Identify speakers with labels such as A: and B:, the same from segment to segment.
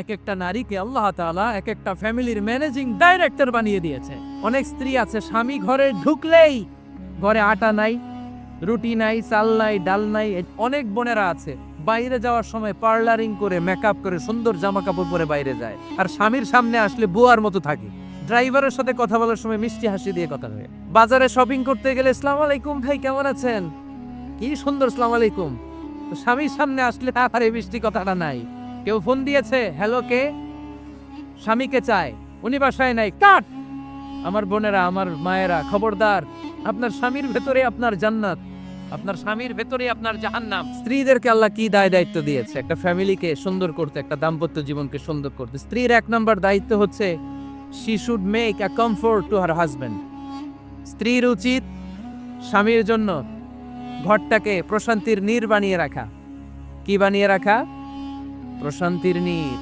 A: এক একটা নারীকে আল্লাহ তাআলা এক একটা ফ্যামিলির ম্যানেজিং ডাইরেক্টর বানিয়ে দিয়েছে। অনেক স্ত্রী আছে, স্বামী ঘরে ঢুকলেই ঘরে আটা নাই, রুটি নাই, চাল নাই, ডাল নাই অনেক বোনেরা আছে। বাইরে যাওয়ার সময় পার্লারিং করে মেকআপ করে, সুন্দর জামা কাপড় পরে বাইরে যায়। আর স্বামীর সামনে আসলে বুয়ার মতো থাকে। ড্রাইভারের সাথে কথা বলার সময় মিষ্টি হাসি দিয়ে কথা হয় বাজারে শপিং করতে গেলে ইসলাম আলাইকুম ভাই, কেমন আছেন? কি সুন্দর ইসলাম আলাইকুম। স্বামীর সামনে আসলে এই মিষ্টি কথাটা নাই। কেউ ফোন দিয়েছে, হ্যালো, কে? স্বামীকে চায় উনি বাসায় নাই, কাট! আমার বোনেরা, আমার মায়েরা, খবরদার, আপনার স্বামীর ভেতরে আপনার জান্নাত, আপনার স্বামীর ভেতরে আপনার জাহান্নাম। স্ত্রীদেরকে আল্লাহ কি দায় দায়িত্ব দিয়েছে? একটা ফ্যামিলিকে সুন্দর করতে, একটা দাম্পত্য জীবনকে সুন্দর করতে। স্ত্রীর এক নম্বর দায়িত্ব হচ্ছে she should make a comfort to her husband স্ত্রীর উচিত, স্বামীর জন্য ঘরটাকে প্রশান্তির নীর বানিয়ে রাখা। কি বানিয়ে রাখা? প্রশান্তির নীর।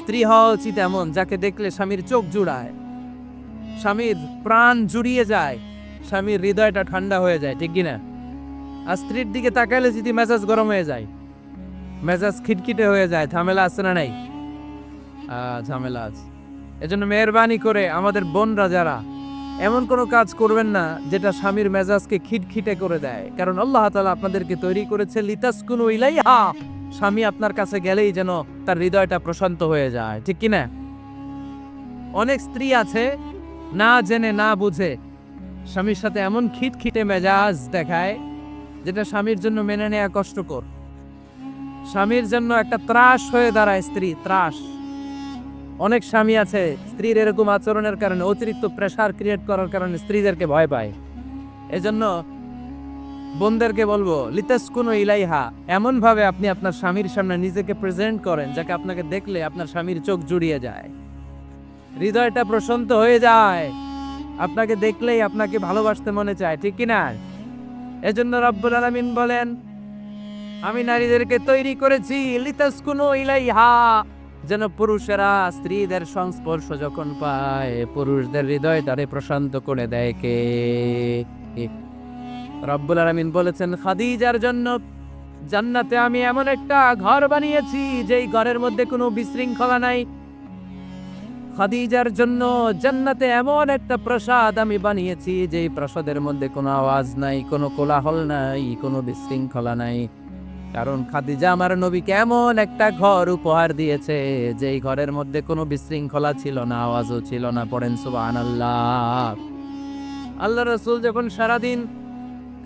A: স্ত্রী হওয়া উচিত এমন, যাকে দেখলে স্বামীর চোখ জুড়ায়। স্বামীর প্রাণ জুড়িয়ে যায়, স্বামীর হৃদয়টা ঠান্ডা হয়ে যায়, ঠিক কিনা? আর স্ত্রীর দিকে তাকালে যদি মেজাজ গরম হয়ে যায়, মেজাজ খিটখিটে হয়ে যায়, ঝামেলা আছে না নাই? ঝামেলা আছে। এজন্য মেহরবানি করে আমাদের বোনরা যারা, এমন কোনো কাজ করবেন না যেটা স্বামীর মেজাজকে খিটখিটে করে দেয়। কারণ আল্লাহ তালা আপনাদেরকে তৈরি করেছে লিতাসকুনু ইলাইহা। স্বামী আপনার কাছে গেলেই যেন তার হৃদয়টা প্রশান্ত হয়ে যায়, ঠিক কি না অনেক স্ত্রী আছে, না জেনে, না বুঝে, স্বামীর সাথে এমন খিটখিটে মেজাজ দেখায়, যেটা স্বামীর জন্য মেনে নেওয়া কষ্টকর। স্বামীর জন্য একটা ত্রাস হয়ে দাঁড়ায় স্ত্রী, ত্রাস। অনেক স্বামী আছে, স্ত্রীর এরকম আচরণের কারণে অতিরিক্ত প্রেসার ক্রিয়েট করার কারণে স্ত্রীদেরকে ভয় পায়। এজন্য বোনদেরকে বলব লিতাস কোনো ইলাইহা। এমন ভাবে আপনি আপনার স্বামীর সামনে নিজেকে প্রেজেন্ট করেন, যাকে আপনাকে দেখলে আপনার স্বামীর চোখ জুড়িয়ে যায়। হৃদয়টা প্রশান্ত হয়ে যায়। আপনাকে দেখলেই আপনাকে ভালোবাসতে মনে চায়, ঠিক কিনা? এজন্য রব্বুল আলামিন বলেন, আমি নারীদেরকে তৈরি করেছি লিতাস কোনো ইলাইহা। যেন পুরুষেরা স্ত্রীদের সংস্পর্শ যখন পায়, পুরুষদের হৃদয় তারে প্রশান্ত করে দেয় কে? রব্বুল আলামিন বলেছেন, খাদিজার জন্য জান্নাতে আমি এমন একটা ঘর বানিয়েছি, যেই ঘরের মধ্যে কোনো বিশৃঙ্খলা নাই। খাদিজার জন্য জান্নাতে এমন একটা প্রসাদ আমি বানিয়েছি, যেই প্রসাদের মধ্যে কোনো আওয়াজ নাই, কোনো কোলাহল নাই, কোনো বিশৃঙ্খলা নাই। কারণ খাদিজা আমার নবীকে এমন একটা ঘর উপহার দিয়েছে, যেই ঘরের মধ্যে কোনো বিশৃঙ্খলা ছিল না, আওয়াজও ছিল না, পড়েন সুবাহ আল্লাহ আল্লাহ রসুল যখন সারাদিন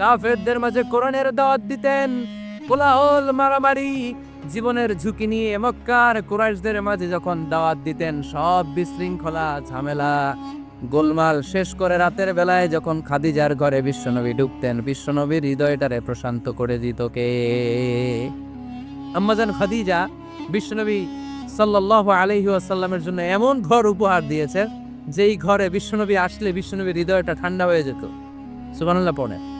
A: কাফেরদের মাঝে কোরআনের দাওয়াত দিতেন। কোলাহল, মারামারি, জীবনের ঝুঁকি নিয়ে মক্কার কুরাইশদের মাঝে যখন দাওয়াত দিতেন, সব বিশৃঙ্খলা, ঝামেলা, গোলমাল শেষ করে রাতের বেলায় যখন খাদিজার ঘরে বিশ্বনবী ঢুকতেন, বিশ্বনবীর হৃদয়টারে প্রশান্ত করে দিত কে? আম্মাজান খাদিজা বিশ্বনবী সাল্লাহ আলহি আসাল্লামের জন্য এমন ঘর উপহার দিয়েছে যেই ঘরে বিশ্বনবী আসলে বিশ্বনবীর হৃদয়টা ঠান্ডা হয়ে যেত। সুবহানাল্লাহ পড়ে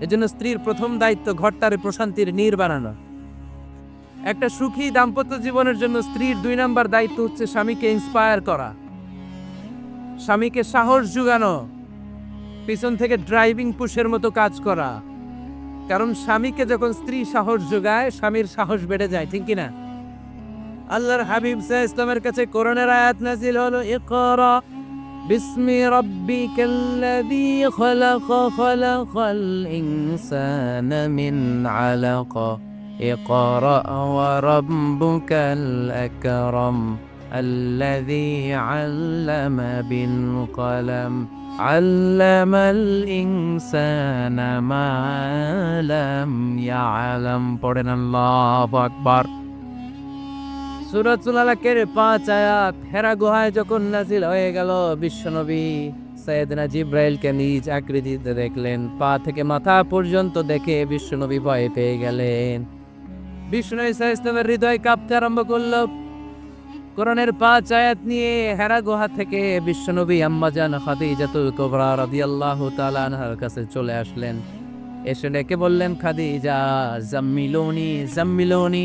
A: এজন্য স্ত্রীর প্রথম দায়িত্ব ঘরটারে প্রশান্তির নীর বানানো। একটা সুখী দাম্পত্য জীবনের জন্য স্ত্রীর দুই নাম্বার দায়িত্ব হচ্ছে স্বামীকে ইন্সপায়ার করা। স্বামীকে সাহস জুগানো, পিছন থেকে ড্রাইভিং পুশের মতো কাজ করা। কারণ স্বামীকে যখন স্ত্রী সাহস যোগায় স্বামীর সাহস বেড়ে যায়, ঠিক কিনা? আল্লাহর হাবিব সাহ ইসলামের কাছে করোনার আয়াত নাজিল হলো, ইকরা باسم ربك الذي خلق خلق الإنسان من علق. اقرأ وربك الأكرم الذي علم بالقلم. علم الإنسان ما لم يعلم. قرن الله أكبر. সূরাতুল আলাকের পাঁচ আয়াত, হেরা গুহায় যখন নাজিল হয়ে গেল, বিশ্বনবী সৈয়দনা জিব্রাইলকে নিজ আকৃতিতে দেখলেন। পা থেকে মাথা পর্যন্ত দেখে বিশ্বনবী ভয় পেয়ে গেলেন। বিষ্ণু ইসা ইসলামের হৃদয় কাঁপতে আরম্ভ করল। কোরআনের পাঁচ আয়াত নিয়ে হেরা গুহা থেকে বিশ্বনবী আম্মাজান খাদিজাতুল কুবরা রাদিয়াল্লাহু তাআলা আনহার কাছে চলে আসলেন। এসে ডেকে বললেন, খাদিজা, জাম্মিলোনি জাম্মিলোনি।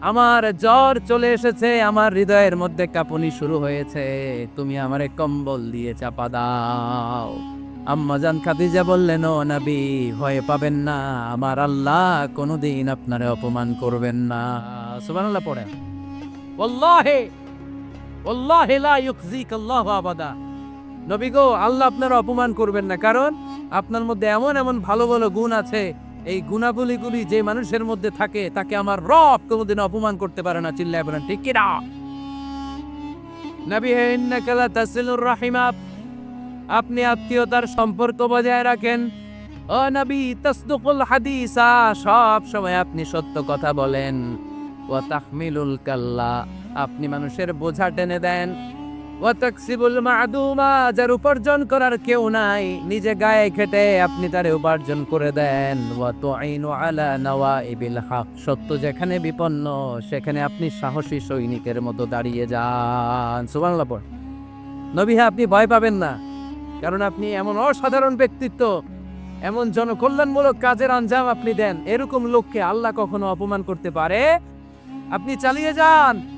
A: আমার জ্বর চলে এসেছে, আমার হৃদয়ের মধ্যে কাঁপুনি শুরু হয়েছে। তুমি আমারে কম্বল দিয়ে চাপা দাও। আম্মাজান খাদিজা বললেন, ও নবী, ভয় পাবেন না। আমার আল্লাহ কোনোদিন আপনারে অপমান করবেন না। সুবহানাল্লাহ পড়ে ওয়াল্লাহি ওয়াল্লাহি লা ইউখজিক আল্লাহ আবাদা। নবী গো, আল্লাহ আপনার অপমান করবেন না। কারণ আপনার মধ্যে এমন এমন ভালো ভালো গুণ আছে এই গুণাবলীগুলি যে মানুষের মধ্যে থাকে, তাকে আমার রব কোনোদিন অপমান করতে পারে না, চিল্লায় বলেন, ঠিক কিনা? নবী তাসিলুর রাহিমা আপনি আত্মীয়তার সম্পর্ক বজায় রাখেন। ও নবী, তাসদুকুল হাদিসা, সব সময় আপনি সত্য কথা বলেন। ও তাহমিলুল কাল্লা, আপনি মানুষের বোঝা টেনে দেন। যার উপার্জন করার কেউ নাই। নিজে গায়ে খেটে আপনি তারে উপার্জন করে দেন। সত্য যেখানে বিপন্ন, সেখানে আপনি সাহসী সৈনিকের মতো দাঁড়িয়ে যান। সুবহানাল্লাহ, পড়। নবী হ্যাঁ আপনি ভয় পাবেন না, কারণ আপনি এমন অসাধারণ ব্যক্তিত্ব, এমন জনকল্যাণমূলক কাজের আঞ্জাম আপনি দেন। এরকম লোককে আল্লাহ কখনো অপমান করতে পারে? আপনি চালিয়ে যান।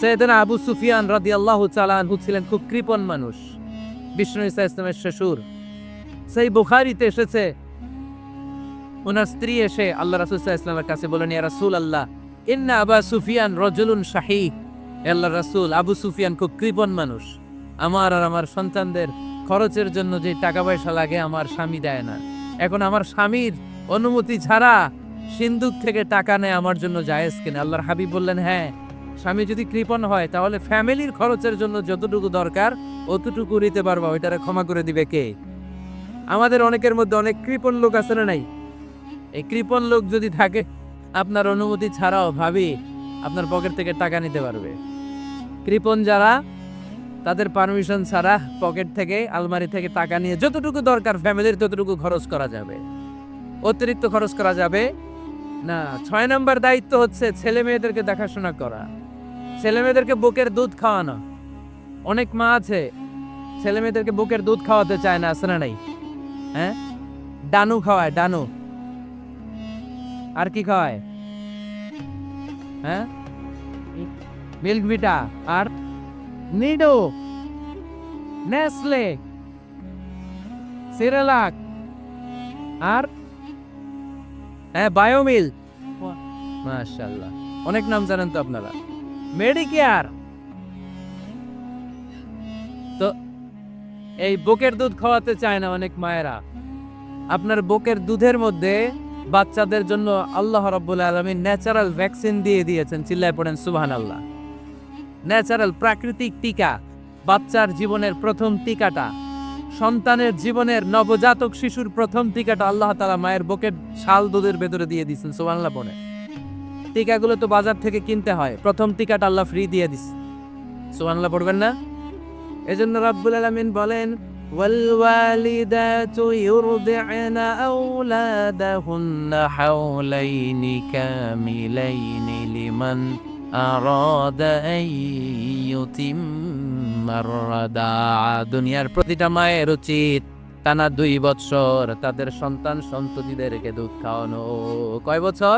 A: সৈয়দনা আবু সুফিয়ান রাদি আল্লাহ চালানহু ছিলেন খুব কৃপণ মানুষ। বিষ্ণু ইসা ইসলামের শ্বশুর। সেই বুখারিতে এসেছে, ওনার স্ত্রী এসে আল্লাহ রাসুল ইসলামের কাছে বলেন ইয়া রাসূল আল্লাহ ইন্না আবা সুফিয়ান রজুলুন শাহী। আল্লাহ রাসূল, আবু সুফিয়ান খুব কৃপণ মানুষ। আমার আর আমার সন্তানদের খরচের জন্য যে টাকা পয়সা লাগে, আমার স্বামী দেয় না। এখন আমার স্বামীর অনুমতি ছাড়া সিন্ধুক থেকে টাকা নেয়, আমার জন্য জায়েজ কিনা? আল্লাহর হাবিব বললেন হ্যাঁ স্বামী যদি কৃপণ হয়, তাহলে ফ্যামিলির খরচের জন্য যতটুকু দরকার, অতটুকু নিতে পারবা। ওইটারে ক্ষমা করে দিবে কে? আমাদের অনেকের মধ্যে অনেক কৃপণ লোক আছে না নাই? এই কৃপণ লোক যদি থাকে, আপনার অনুমতি ছাড়াও ভাবি আপনার পকেট থেকে টাকা নিতে পারবে। কৃপণ যারা, তাদের পারমিশন ছাড়া পকেট থেকে, আলমারি থেকে টাকা নিয়ে যতটুকু দরকার ফ্যামিলির ততটুকু খরচ করা যাবে। অতিরিক্ত খরচ করা যাবে না। ছয় নম্বর দায়িত্ব হচ্ছে ছেলে মেয়েদেরকে দেখাশোনা করা। ছেলে মেয়েদেরকে বুকের দুধ খাওয়ানো। অনেক মা আছে ছেলে মেয়েদেরকে বুকের দুধ খাওয়াতে চায় না না নাই? হ্যাঁ? ডানু খাওয়ায়, ডানু। আর কি খাওয়ায়? হ্যাঁ? Milk vita. আর নিডো। নেসলে। সিরেলাক। আর হ্যাঁ বায়োমিল। মাশাআল্লাহ। অনেক নাম জানেন তো আপনারা। মেডিকেয়ার তো এই বুকের দুধ খাওয়াতে চায় না অনেক মায়েরা। আপনার বুকের দুধের মধ্যে বাচ্চাদের জন্য আল্লাহ রাব্বুল আলামিন ন্যাচারাল ভ্যাকসিন দিয়ে দিয়েছেন, চিল্লায় পড়েন, সুবহানাল্লাহ। ন্যাচারাল প্রাকৃতিক টিকা, বাচ্চার জীবনের প্রথম টিকাটা, সন্তানের জীবনের নবজাতক শিশুর প্রথম টিকাটা আল্লাহ তালা মায়ের বুকের শাল দুধের ভেতরে দিয়ে দিচ্ছেন সুবহানাল্লাহ পড়ে টিকাগুলো তো বাজার থেকে কিনতে হয় প্রথম টিকাটা আল্লাহ ফ্রি দিয়ে দিস সুবহানাল্লাহ পড়বেন না এজন্য রাব্বুল আলামিন বলেন والوالدات يرضعن أولادهن حولين كاملين لمن أراد أن يتم الرضاعة দুনিয়ার প্রতিটা মায়ের উচিত টানা দুই বছর তাদের সন্তান সন্ততিদেরকে দুধ খাওয়ানো কয় বছর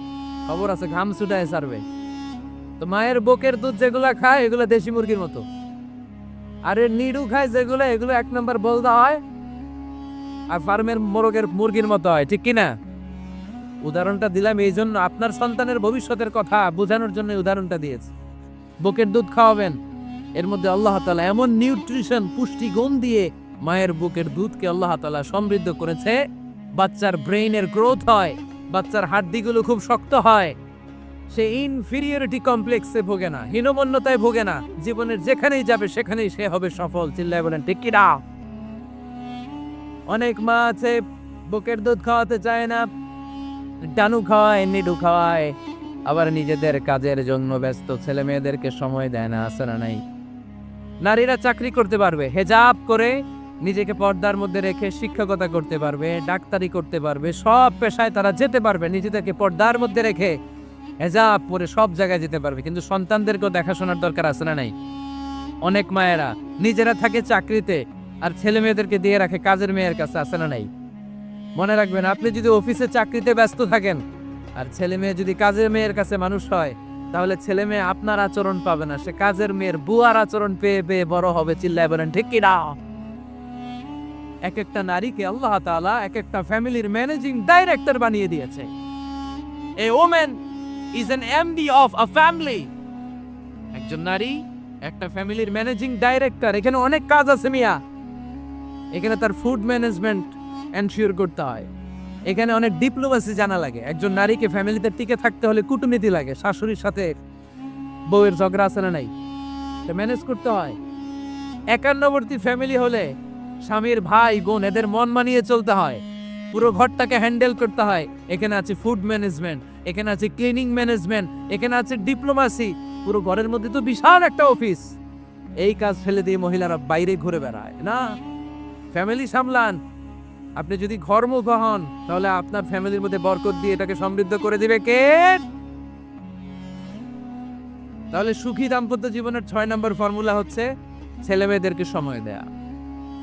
A: খবর আছে, ঘাম ছুটায় সারবে তো মায়ের বুকের দুধ যেগুলা খায়, এগুলো দেশি মুরগির মতো। আর এর নিডু খায় যেগুলো, এগুলো এক নম্বর বলদা হয়। আর ফার্মের মোরগের মুরগির মতো হয়, ঠিক কিনা? উদাহরণটা দিলাম এই জন্য আপনার সন্তানের ভবিষ্যতের কথা বোঝানোর জন্য উদাহরণটা দিয়েছে। বুকের দুধ খাওয়াবেন, এর মধ্যে আল্লাহ তালা এমন নিউট্রিশন পুষ্টিগুণ দিয়ে মায়ের বুকের দুধকে আল্লাহ তালা সমৃদ্ধ করেছে, বাচ্চার ব্রেইনের গ্রোথ হয়। বাচ্চার হাড্ডিগুলো খুব শক্ত হয়। সে ইনফিরিয়রিটি কমপ্লেক্সে ভোগে না, হীনমন্যতায় ভোগে না। জীবনের যেখানেই যাবে, সেখানেই সে হবে সফল। চিল্লায় বলেন, ঠিক কিনা অনেক মা আছে, বুকের দুধ খাওয়াতে চায় না। ডানু খাওয়ায় নিডু খাওয়ায় আবার নিজেদের কাজের জন্য ব্যস্ত। ছেলে মেয়েদেরকে সময় দেয় না আসে না নাই? নারীরা চাকরি করতে পারবে। হেজাব করে নিজেকে পর্দার মধ্যে রেখে শিক্ষকতা করতে পারবে, ডাক্তারি করতে পারবে, সব পেশায় তারা যেতে পারবে, নিজেদেরকে পর্দার মধ্যে রেখে হেজাব পরে সব জায়গায় যেতে পারবে। কিন্তু সন্তানদেরকেও দেখাশোনার দরকার আছে না নাই? অনেক মায়েরা নিজেরা থাকে চাকরিতে আর ছেলে মেয়েদেরকে দিয়ে রাখে কাজের মেয়ের কাছে, আছে না নাই? মনে রাখবেন, আপনি যদি অফিসে চাকরিতে ব্যস্ত থাকেন আর ছেলে মেয়ে যদি কাজের মেয়ের কাছে মানুষ হয়, তাহলে ছেলে মেয়ে আপনার আচরণ পাবে না, সে কাজের মেয়ের বুয়ার আচরণ পেয়ে পেয়ে বড় হবে, চিল্লায় বলেন, ঠিক কি না? এক একটা নারীকে আল্লাহ তাআলা এক একটা ফ্যামিলির ম্যানেজিং ডাইরেক্টর বানিয়ে দিয়েছে। A women is an MD of a family একজন নারী, একটা ফ্যামিলির ম্যানেজিং ডাইরেক্টর। এখানে অনেক কাজ আছে মিয়া। এখানে তার ফুড ম্যানেজমেন্ট এনশিওর করতে হয়। এখানে অনেক ডিপ্লোমেসি জানা লাগে। একজন নারীকে ফ্যামিলিতে টিকে থাকতে হলে কূটনীতি লাগে। শাশুড়ির সাথে বউয়ের ঝগড়া আছে না নাই? ম্যানেজ করতে হয়। একান্নবর্তী ফ্যামিলি হলে স্বামীর ভাই বোন এদের মন মানিয়ে চলতে হয়। পুরো ঘরটাকে হ্যান্ডেল করতে হয়। এখানে আছে ফুড ম্যানেজমেন্ট, এখানে আছে ক্লিনিং ম্যানেজমেন্ট, এখানে আছে ডিপ্লোমাসি। পুরো ঘরের মধ্যে তো বিশাল একটা অফিস। এই কাজ ফেলে দিয়ে মহিলারা বাইরে ঘুরে বেড়ায়, না? ফ্যামিলি সামলান। আপনি যদি ঘরমুখ হন, তাহলে আপনার ফ্যামিলির মধ্যে বরকত দিয়ে এটাকে সমৃদ্ধ করে দিবে কে? তাহলে সুখী দাম্পত্য জীবনের ছয় নম্বর ফর্মুলা হচ্ছে ছেলে মেয়েদেরকে সময় দেয়া।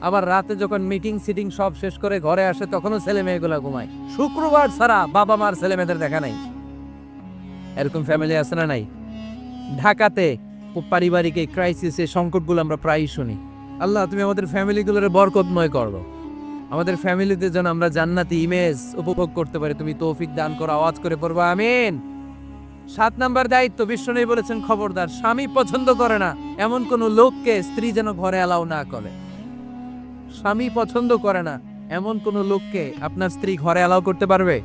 A: আবার রাতে যখন মিটিং সিটিং সব শেষ করে ঘরে আসে, তখনও ছেলে মেয়েগুলো ঘুমায়। শুক্রবার ছাড়া বাবা মার ছেলে মেয়েদের দেখা নাই। এরকম ফ্যামিলি আছে না নাই? ঢাকাতে পারিবারিক এই ক্রাইসিস এই সংকটগুলো আমরা প্রায়ই শুনি। আল্লাহ, তুমি আমাদের ফ্যামিলিগুলোর বরকতময় করো। আমাদের ফ্যামিলিতে যেন আমরা জান্নাতি ইমেজ উপভোগ করতে পারি। তুমি তৌফিক দান করো, আওয়াজ করে পড়ব, আমিন। সাত নাম্বার দায়িত্ব বিষ্ণু বলেছেন, খবরদার। স্বামী পছন্দ করে না। এমন কোন লোককে স্ত্রী যেন ঘরে অ্যালাউ না করে। স্বামী পছন্দ করে না। এমন কোন লোককে আপনার স্ত্রী ঘরে অ্যালাউ করতে পারবে?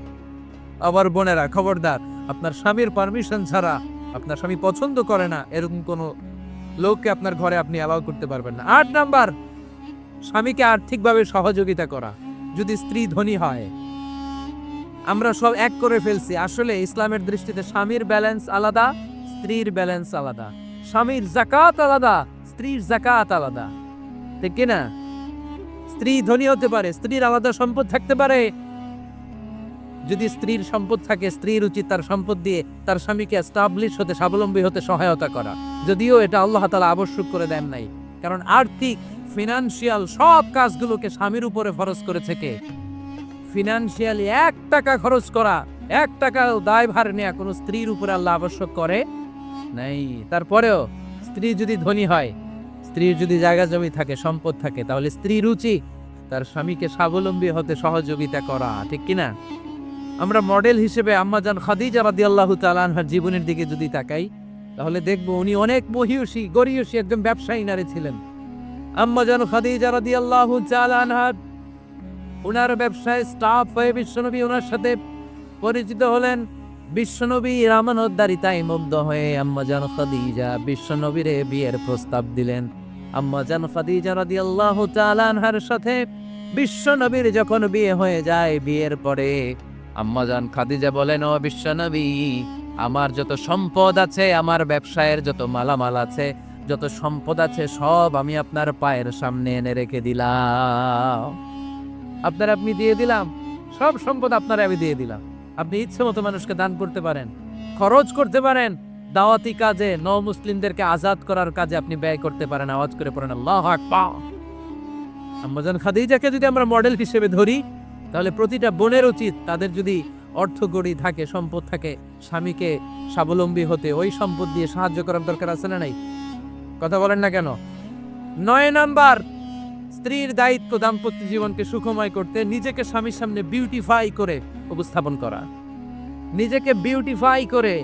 A: আবার বোনেরা, খবরদার, আপনার স্বামীর পারমিশন ছাড়া আপনার স্বামী পছন্দ করে না, এরকম কোন লোককে আপনার ঘরে আপনি অ্যালাউ করতে পারবেন না। আট নাম্বার, স্বামীকে আর্থিকভাবে সহযোগিতা করা। যদি স্ত্রী ধনী হয়, আমরা সব এক করে ফেলছি। আসলে ইসলামের দৃষ্টিতে স্বামীর ব্যালেন্স আলাদা, স্ত্রীর ব্যালেন্স আলাদা। স্বামীর জাকাত আলাদা, স্ত্রীর জাকাত আলাদা। ঠিক কিনা? স্ত্রী ধনী হতে পারে, স্ত্রীর আলাদা সম্পদ থাকতে পারে। যদি স্ত্রীর সম্পদ থাকে স্ত্রীর উচিত তার সম্পদ দিয়ে তার স্বামীকে এস্টাবলিশ হতে, স্বাবলম্বী হতে সহায়তা করা। যদিও এটা আল্লাহ তালা আবশ্যক করে দেন নাই। কারণ আর্থিক ফিনান্সিয়াল সব কাজগুলোকে স্বামীর উপরে ফরজ করেছে কে? ফিনান্সিয়ালি এক টাকা খরচ করা, এক টাকা দায়ভার নেওয়া কোনো স্ত্রীর উপরে আল্লাহ আবশ্যক করে নাই। তারপরেও স্ত্রী যদি ধনী হয় স্ত্রীর যদি জায়গা জমি থাকে, সম্পদ থাকে, তাহলে স্ত্রীর রুচি, তার স্বামীকে স্বাবলম্বী হতে সহযোগিতা করা, ঠিক কিনা? আমরা মডেল হিসেবে আম্মাজান খাদিজা রাদিয়াল্লাহু তাআলা আনহার জীবনের দিকে যদি তাকাই, তাহলে দেখব উনি অনেক মহিয়সী, গরিয়সী একদম ব্যবসায়ী নারী ছিলেন। আম্মাজান খাদিজা রাদিয়াল্লাহু তাআলা আনহার ওনার ব্যবসায় স্টাফ হয়ে বিশ্বনবী ওনার সাথে পরিচিত হলেন। বিশ্বনবী রামানোদ্দারিতায় মুগ্ধ হয়ে আম্মাজান খাদিজা বিশ্বনবীরে বিয়ের প্রস্তাব দিলেন। আম্মাজান খাদিজা রাদিয়াল্লাহু তাআলা সাথে বিশ্বনবীর যখন বিয়ে হয়ে যায় বিয়ের পরে আম্মাজান খাদিজা বলেন, ও বিশ্বনবী আমার যত সম্পদ আছে, আমার ব্যবসায়ের যত মালামাল আছে, যত সম্পদ আছে, সব আমি আপনার পায়ের সামনে এনে রেখে দিলাম। আপনার আপনি দিয়ে দিলাম, সব সম্পদ আপনার আমি দিয়ে দিলাম। আপনি ইচ্ছে মতো মানুষকে দান করতে পারেন, খরচ করতে পারেন দাওয়াতি কাজে ন মুসলিমদেরকে আজাদ করার কাজে আপনি ব্যয় করতে পারেন, আওয়াজ করে পড়েন, আল্লাহ আম্মাজান খাদিজাকে যদি আমরা মডেল হিসেবে ধরি, তাহলে প্রতিটা বোনের উচিত তাদের যদি অর্থ গড়ি থাকে, সম্পদ থাকে, স্বামীকে স্বাবলম্বী হতে। ওই সম্পদ দিয়ে সাহায্য করার দরকার আছে না নাই? কথা বলেন না কেন? নয় নাম্বার, স্ত্রীর দায়িত্ব দাম্পত্য জীবনকে সুখময় করতে, নিজেকে স্বামীর সামনে বিউটিফাই করে উপস্থাপন করা। নিজেকে বিউটিফাই করে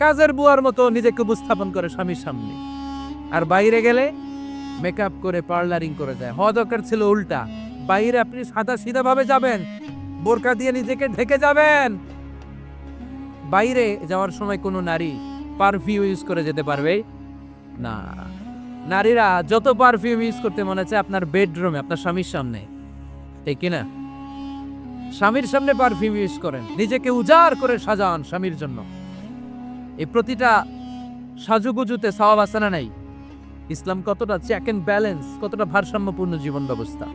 A: কাজের বুয়ার মতো নিজেকে উপস্থাপন করে স্বামীর সামনে। আর বাইরে গেলে মেকআপ করে পার্লারিং করে যায় হওয়া দরকার ছিল উল্টা। বাইরে আপনি সাদা সিধা ভাবে যাবেন, বোরকা দিয়ে নিজেকে ঢেকে যাবেন। বাইরে যাওয়ার সময় কোনো নারী পারফিউম ইউজ করে যেতে পারবে? না। নারীরা যত পারফিউম ইউজ করতে মনে হচ্ছে আপনার বেডরুমে আপনার স্বামীর সামনে। ঠিক কিনা স্বামীর সামনে পারফিউম ইউজ করেন। নিজেকে উজাড় করে সাজান স্বামীর জন্য। এই প্রতিটা সাজুগুজুতে সওয়াব আছে না নাই? ইসলাম কতটা চেক অ্যান্ড ব্যালেন্স কতটা ভারসাম্যপূর্ণ জীবন ব্যবস্থা?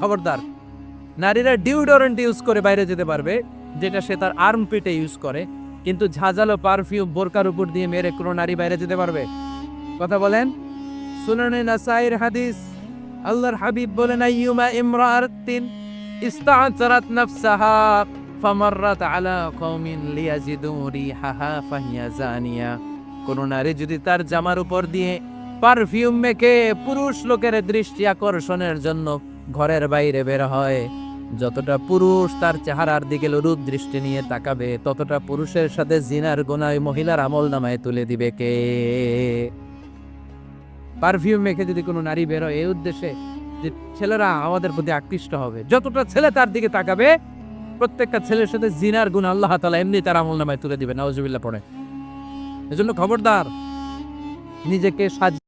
A: খবরদার, নারীরা ডিউডোরেন্ট ইউজ করে বাইরে যেতে পারবে, যেটা সে তার আর্ম পিটে ইউজ করে, কিন্তু ঝাঁঝালো পারফিউম বোরকার উপর দিয়ে মেরে কোনো নারী বাইরে যেতে পারবে। কথা বলেন, সুনানে নাসাইর হাদিস, আল্লাহর হাবিব বলেন, আইয়ুমা ইমরাআতিন ইস্তা'তারাত নাফসাহা। ফামাররাত আলা কওমিন লিয়াজিদু রিহাহা ফাহিয়া জানিয়া কোন নারী যদি তার জামার উপর দিয়ে পারফিউম মেখে পুরুষ লোকের দৃষ্টি আকর্ষণের জন্য ঘরের বাইরে বের হয়, যতটা পুরুষ তার চেহারার দিকে লরুদ দৃষ্টি নিয়ে তাকাবে, ততটা পুরুষের সাথে জিনার গোনায় মহিলার আমল নামায় তুলে দিবে কে? পারফিউম মেখে যদি কোনো নারী বেরোয় এই উদ্দেশ্যে যে ছেলেরা আমাদের প্রতি আকৃষ্ট হবে, যতটা ছেলে তার দিকে তাকাবে প্রত্যেকটা ছেলের সাথে জিনার গুণ আল্লাহ তালা এমনি তার আমল নামায় তুলে দিবে নওয়াজুবিল্লাহ পড়ে। এজন্য খবরদার, নিজেকে সাজ